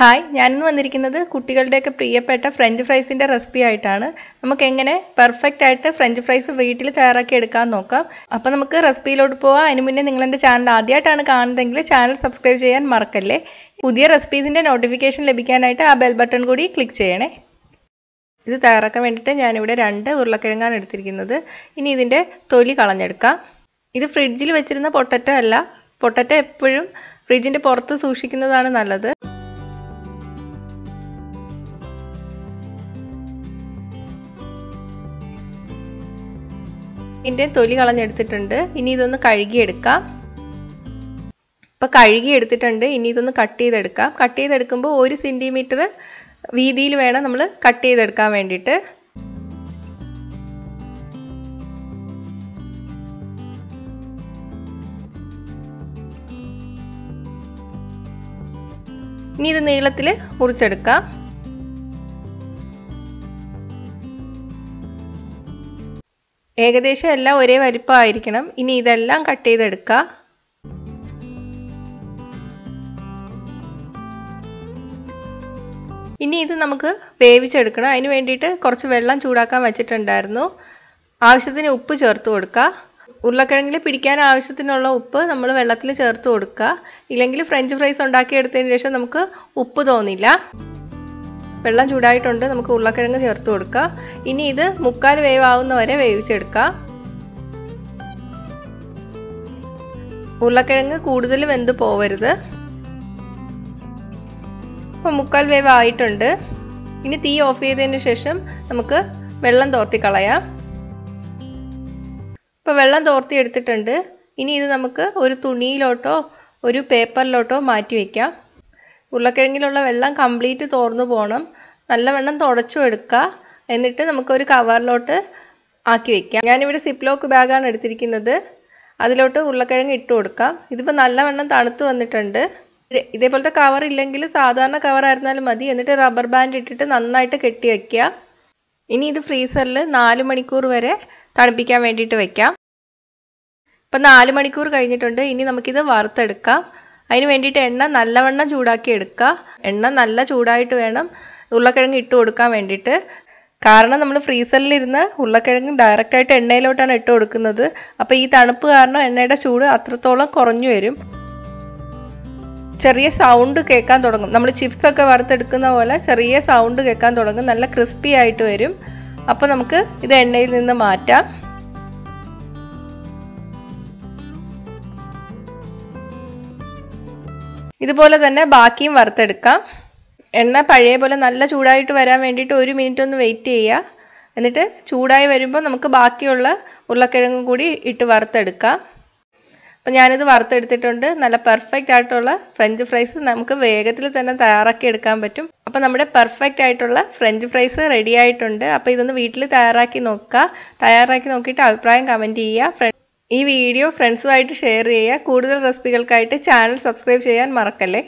Hi ഞാനിന്ന് വന്നിരിക്കുന്നത് കുട്ടികളുടെയൊക്കെ പ്രിയപ്പെട്ട ഫ്രഞ്ച് ഫ്രൈസിന്റെ റെസിപ്പി ആയിട്ടാണ്. നമുക്ക് എങ്ങനെ പെർഫെക്റ്റ് ആയിട്ട് ഫ്രഞ്ച് ഫ്രൈസ് വീട്ടിൽ തയ്യാറാക്കി എടുക്കാൻ നോക്കാം. അപ്പോൾ നമുക്ക് റെസിപ്പിയിലോട്ട് പോവാം. അതിന് മുന്നേ നിങ്ങൾ എന്റെ ചാനൽ ആദ്യമായിട്ടാണ് കാണുന്നതെങ്കിൽ ചാനൽ സബ്സ്ക്രൈബ് ചെയ്യാൻ മറക്കല്ലേ? പുതിയ റെസിപ്പീസിന്റെ നോട്ടിഫിക്കേഷൻ ലഭിക്കാനായിട്ട് ആ ബെൽ ബട്ടൺ കൂടി ക്ലിക്ക് ചെയ്യണേ. ഇത് തയ്യാറാക്കാൻ വേണ്ടിയിട്ട് ഞാനിവിടെ രണ്ട് ഉരുളക്കിഴങ്ങാണ് എടുത്തിരിക്കുന്നത്. ഇനി ഇതിന്റെ തൊലി കളഞ്ഞെടുക്കാം. ഇത് ഫ്രിഡ്ജിൽ വെച്ചിരുന്ന പൊട്ടറ്റോ അല്ല. പൊട്ടറ്റോ എപ്പോഴും ഫ്രിഡ്ജിന്റെ പുറത്ത് സൂക്ഷിക്കുന്നതാണ് നല്ലത്. ഇതിന്റെ തൊലി കളഞ്ഞെടുത്തിട്ടുണ്ട്. ഇനി ഇതൊന്ന് കഴുകിയെടുക്കാം. ഇപ്പം കഴുകിയെടുത്തിട്ടുണ്ട്. ഇനി ഇതൊന്ന് കട്ട് ചെയ്തെടുക്കാം. കട്ട് ചെയ്തെടുക്കുമ്പോൾ ഒരു സെന്റിമീറ്റർ വീതിയിൽ വേണം നമ്മൾ കട്ട് ചെയ്തെടുക്കാൻ വേണ്ടിയിട്ട്. ഇനി ഇത് നീളത്തിൽ മുറിച്ചെടുക്കാം. ഏകദേശം എല്ലാം ഒരേ വലിപ്പമായിരിക്കണം ഇനി ഇതെല്ലാം കട്ട് ചെയ്തെടുക്കുക ഇനി ഇത് നമുക്ക് വേവിച്ചെടുക്കണം. അതിന് വേണ്ടിയിട്ട് കുറച്ച് വെള്ളം ചൂടാക്കാൻ വെച്ചിട്ടുണ്ടായിരുന്നു. ആവശ്യത്തിന് ഉപ്പ് ചേർത്ത് കൊടുക്കുക ഉരുളക്കിഴങ്ങിൽ പിടിക്കാൻ ആവശ്യത്തിനുള്ള ഉപ്പ് നമ്മൾ വെള്ളത്തിൽ ചേർത്ത് കൊടുക്കുക ഇല്ലെങ്കിൽ ഫ്രഞ്ച് ഫ്രൈസ് ഉണ്ടാക്കിയെടുത്തതിന് ശേഷം നമുക്ക് ഉപ്പ് തോന്നില്ല. വെള്ളം ചൂടായിട്ടുണ്ട് നമുക്ക് ഉരുളക്കിഴങ്ങ് ചേർത്ത് കൊടുക്കാം. ഇനി ഇത് മുക്കാൽ വേവാവുന്ന വരെ വേവിച്ചെടുക്കാം. ഉരുളക്കിഴങ്ങ് കൂടുതൽ വെന്ത് പോവരുത്. അപ്പം മുക്കാൽ വേവ് ആയിട്ടുണ്ട് ഇനി തീ ഓഫ് ചെയ്തതിന് ശേഷം നമുക്ക് വെള്ളം തോർത്തി കളയാം. ഇപ്പോൾ വെള്ളം തോർത്തി എടുത്തിട്ടുണ്ട്. ഇനി ഇത് നമുക്ക് ഒരു തുണിയിലോട്ടോ ഒരു പേപ്പറിലോട്ടോ മാറ്റി വയ്ക്കാം ഉരുളക്കിഴങ്ങിലുള്ള വെള്ളം കംപ്ലീറ്റ് തോർന്നു പോകണം നല്ലവണ്ണം തുടച്ചു എടുക്കുക. എന്നിട്ട് നമുക്കൊരു കവറിലോട്ട് ആക്കി വെക്കാം. ഞാനിവിടെ സിപ്ലോക്ക് ബാഗാണ് എടുത്തിരിക്കുന്നത്. അതിലോട്ട് ഉരുളക്കിഴങ്ങ് ഇട്ട് കൊടുക്കാം. ഇതിപ്പോൾ നല്ലവണ്ണം തണുത്ത് വന്നിട്ടുണ്ട്. ഇതേപോലത്തെ കവർ ഇല്ലെങ്കിൽ സാധാരണ കവർ ആയിരുന്നാലും മതി. എന്നിട്ട് റബ്ബർ ബാൻഡ് ഇട്ടിട്ട് നന്നായിട്ട് കെട്ടി വയ്ക്കുക ഇനി ഇത് ഫ്രീസറിൽ നാല് മണിക്കൂർ വരെ തണുപ്പിക്കാൻ വേണ്ടിയിട്ട് വെക്കാം. ഇപ്പം നാല് മണിക്കൂർ കഴിഞ്ഞിട്ടുണ്ട്. ഇനി നമുക്കിത് വറുത്തെടുക്കാം. അതിന് വേണ്ടിയിട്ട് എണ്ണ നല്ലവണ്ണം ചൂടാക്കി എടുക്കുക. എണ്ണ നല്ല ചൂടായിട്ട് വേണം. ഉരുളക്കിഴങ്ങ് ഇട്ട് കൊടുക്കാൻ വേണ്ടിയിട്ട്. കാരണം നമ്മൾ ഫ്രീസറിലിരുന്ന് ഉരുളക്കിഴങ്ങ് ഡയറക്റ്റായിട്ട് എണ്ണയിലോട്ടാണ് ഇട്ട് കൊടുക്കുന്നത്. അപ്പോൾ ഈ തണുപ്പ് കാരണം എണ്ണയുടെ ചൂട് അത്രത്തോളം കുറഞ്ഞു വരും. ചെറിയ സൗണ്ട് കേൾക്കാൻ തുടങ്ങും. നമ്മൾ ചിപ്സ് ഒക്കെ വറുത്തെടുക്കുന്ന പോലെ ചെറിയ സൗണ്ട് കേൾക്കാൻ തുടങ്ങും. നല്ല ക്രിസ്പി ആയിട്ട് വരും. അപ്പോൾ നമുക്ക് ഇത് എണ്ണയിൽ നിന്ന് മാറ്റാം. ഇതുപോലെ തന്നെ ബാക്കിയും വറുത്തെടുക്കാം. എണ്ണ പഴയ പോലെ നല്ല ചൂടായിട്ട് വരാൻ വേണ്ടിയിട്ട് ഒരു മിനിറ്റ് ഒന്ന് വെയിറ്റ് ചെയ്യുക. എന്നിട്ട് ചൂടായി വരുമ്പോൾ നമുക്ക് ബാക്കിയുള്ള ഉരുളക്കിഴങ്ങും കൂടി ഇട്ട് വറുത്തെടുക്കാം. അപ്പം ഞാനിത് വറുത്തെടുത്തിട്ടുണ്ട്. നല്ല പെർഫെക്റ്റ് ആയിട്ടുള്ള ഫ്രഞ്ച് ഫ്രൈസ് നമുക്ക് വേഗത്തിൽ തന്നെ തയ്യാറാക്കി എടുക്കാൻ പറ്റും. അപ്പം നമ്മുടെ പെർഫെക്റ്റ് ആയിട്ടുള്ള ഫ്രഞ്ച് ഫ്രൈസ് റെഡി ആയിട്ടുണ്ട്. അപ്പോൾ ഇതൊന്ന് വീട്ടിൽ തയ്യാറാക്കി നോക്കുക. തയ്യാറാക്കി നോക്കിയിട്ട് അഭിപ്രായം കമന്റ് ചെയ്യുക. ഈ വീഡിയോ ഫ്രണ്ട്സുമായിട്ട് ഷെയർ ചെയ്യുക. കൂടുതൽ റെസിപ്പികൾക്കായിട്ട് ചാനൽ സബ്സ്ക്രൈബ് ചെയ്യാൻ മറക്കല്ലേ?